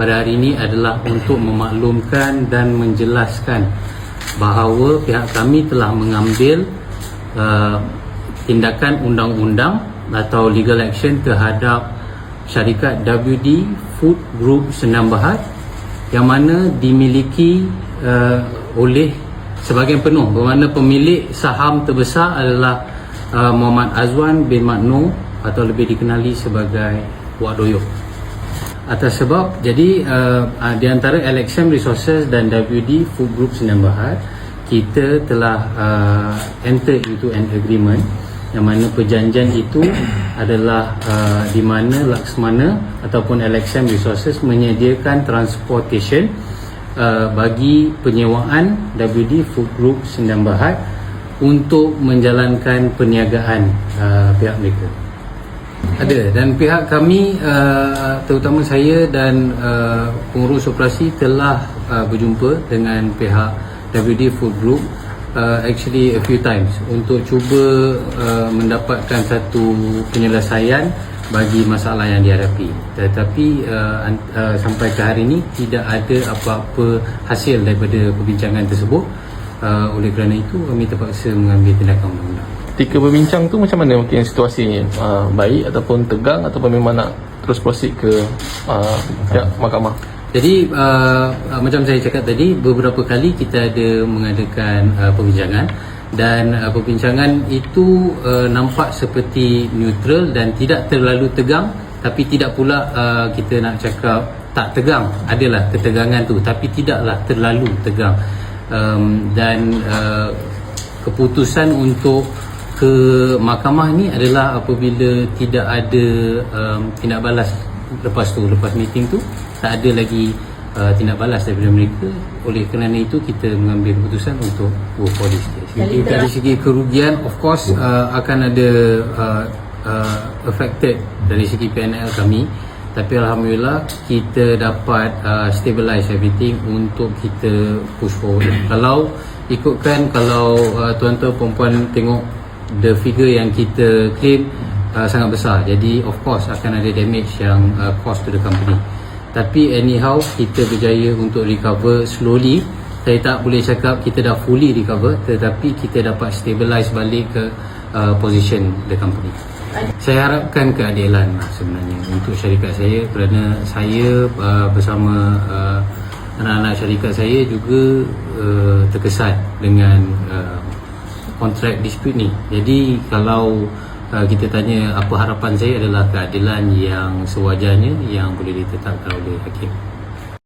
pada hari ini adalah untuk memaklumkan dan menjelaskan bahawa pihak kami telah mengambil uh, tindakan undang-undang atau legal action terhadap syarikat WD Food Group Senam Berhad yang mana dimiliki uh, oleh sebahagian penuh. Bermakna pemilik saham terbesar adalah uh, Muhammad Azwan bin Makno atau lebih dikenali sebagai Wak atas sebab jadi uh, uh, di antara LXM Resources dan WD Food Group Senam Berhad kita telah uh, enter into an agreement yang mana perjanjian itu adalah uh, di mana Laksmana ataupun LXM Resources menyediakan transportation uh, bagi penyewaan WD Food Group Sendang Berhad untuk menjalankan perniagaan uh, pihak mereka. Ada. Dan pihak kami uh, terutama saya dan uh, pengurus operasi telah uh, berjumpa dengan pihak WD Food Group uh, actually a few times untuk cuba uh, mendapatkan satu penyelesaian bagi masalah yang dihadapi. Tetapi uh, uh, sampai ke hari ini tidak ada apa-apa hasil daripada perbincangan tersebut. Uh, oleh kerana itu kami terpaksa mengambil tindakan undang-undang Ketika berbincang tu macam mana mungkin situasi uh, baik ataupun tegang ataupun memang nak terus proceed ke uh, pihak mahkamah? Jadi uh, uh, macam saya cakap tadi beberapa kali kita ada mengadakan uh, perbincangan dan uh, perbincangan itu uh, nampak seperti neutral dan tidak terlalu tegang tapi tidak pula uh, kita nak cakap tak tegang. Adalah ketegangan tu tapi tidaklah terlalu tegang. Um, dan uh, keputusan untuk ke mahkamah ni adalah apabila tidak ada um, tindak balas lepas tu lepas meeting tu tak ada lagi uh, tindak balas daripada mereka. Oleh kerana itu kita mengambil keputusan untuk go for this case. Jadi dari segi kerugian of course uh, akan ada uh, uh, affected dari segi PNL kami. Tapi Alhamdulillah kita dapat uh, stabilize everything untuk kita push forward. Kalau ikutkan kalau uh, tuan-tuan perempuan tengok the figure yang kita claim uh, sangat besar. Jadi of course akan ada damage yang uh, cost to the company. Tapi anyhow kita berjaya untuk recover slowly. Saya tak boleh cakap kita dah fully recover tetapi kita dapat stabilize balik ke uh, position the company. Saya harapkan keadilan lah sebenarnya untuk syarikat saya. Kerana saya uh, bersama uh, anak-anak syarikat saya juga uh, terkesan dengan uh, kontrak dispute ni. Jadi kalau uh, kita tanya apa harapan saya adalah keadilan yang sewajarnya yang boleh ditetapkan oleh hakim.